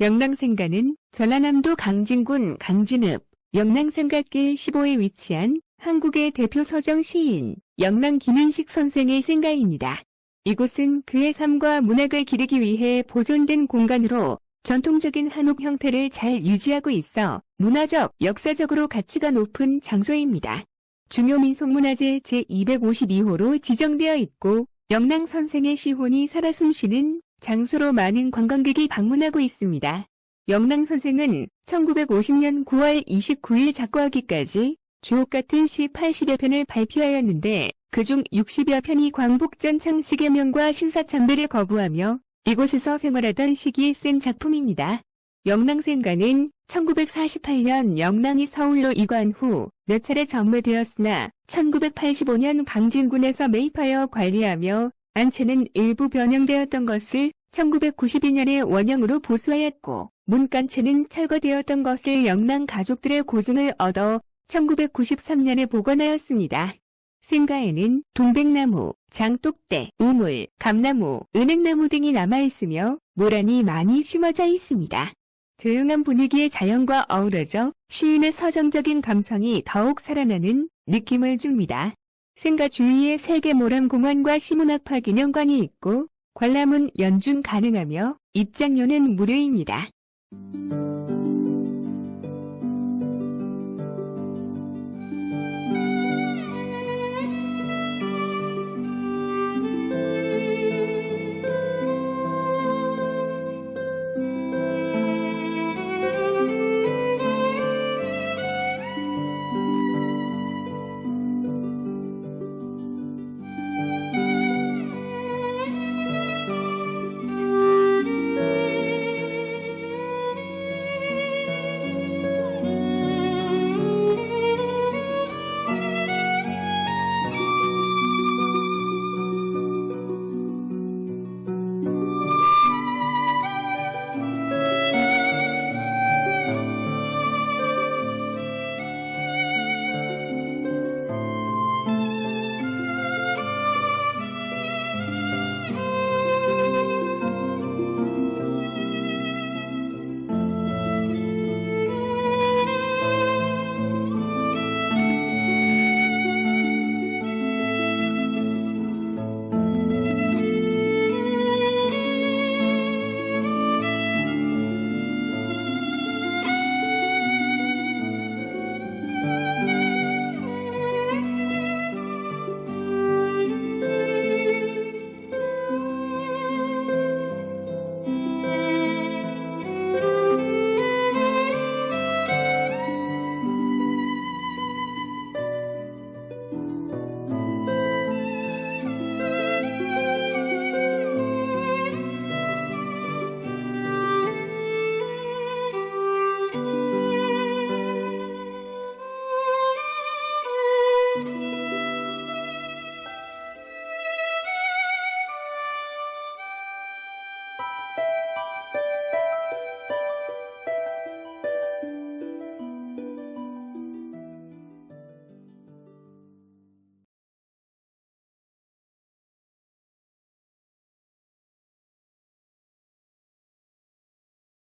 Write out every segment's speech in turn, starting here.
영랑생가는 전라남도 강진군 강진읍 영랑생가길 15에 위치한 한국의 대표 서정 시인 영랑 김윤식 선생의 생가입니다. 이곳은 그의 삶과 문학을 기르기 위해 보존된 공간으로 전통적인 한옥 형태를 잘 유지하고 있어 문화적, 역사적으로 가치가 높은 장소입니다. 중요민속문화재 제252호로 지정되어 있고 영랑 선생의 시혼이 살아 숨쉬는 장소로 많은 관광객이 방문하고 있습니다. 영랑 선생은 1950년 9월 29일 작고하기까지 주옥 같은 시 80여 편을 발표하였는데 그중 60여 편이 광복전 창식의 명과 신사참배를 거부하며 이곳에서 생활하던 시기에 쓴 작품입니다. 영랑생가는 1948년 영랑이 서울로 이관 후 몇 차례 전매되었으나 1985년 강진군에서 매입하여 관리하며 안채는 일부 변형되었던 것을 1992년에 원형으로 보수하였고 문간채는 철거되었던 것을 영랑 가족들의 고증을 얻어 1993년에 복원하였습니다. 생가에는 동백나무, 장독대, 우물, 감나무, 은행나무 등이 남아있으며 모란이 많이 심어져 있습니다. 조용한 분위기의 자연과 어우러져 시인의 서정적인 감성이 더욱 살아나는 느낌을 줍니다. 생가 주위에 세계 모란공원과 시문학파 기념관이 있고 관람은 연중 가능하며 입장료는 무료입니다.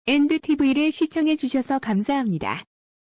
엔드TV를 시청해주셔서 감사합니다.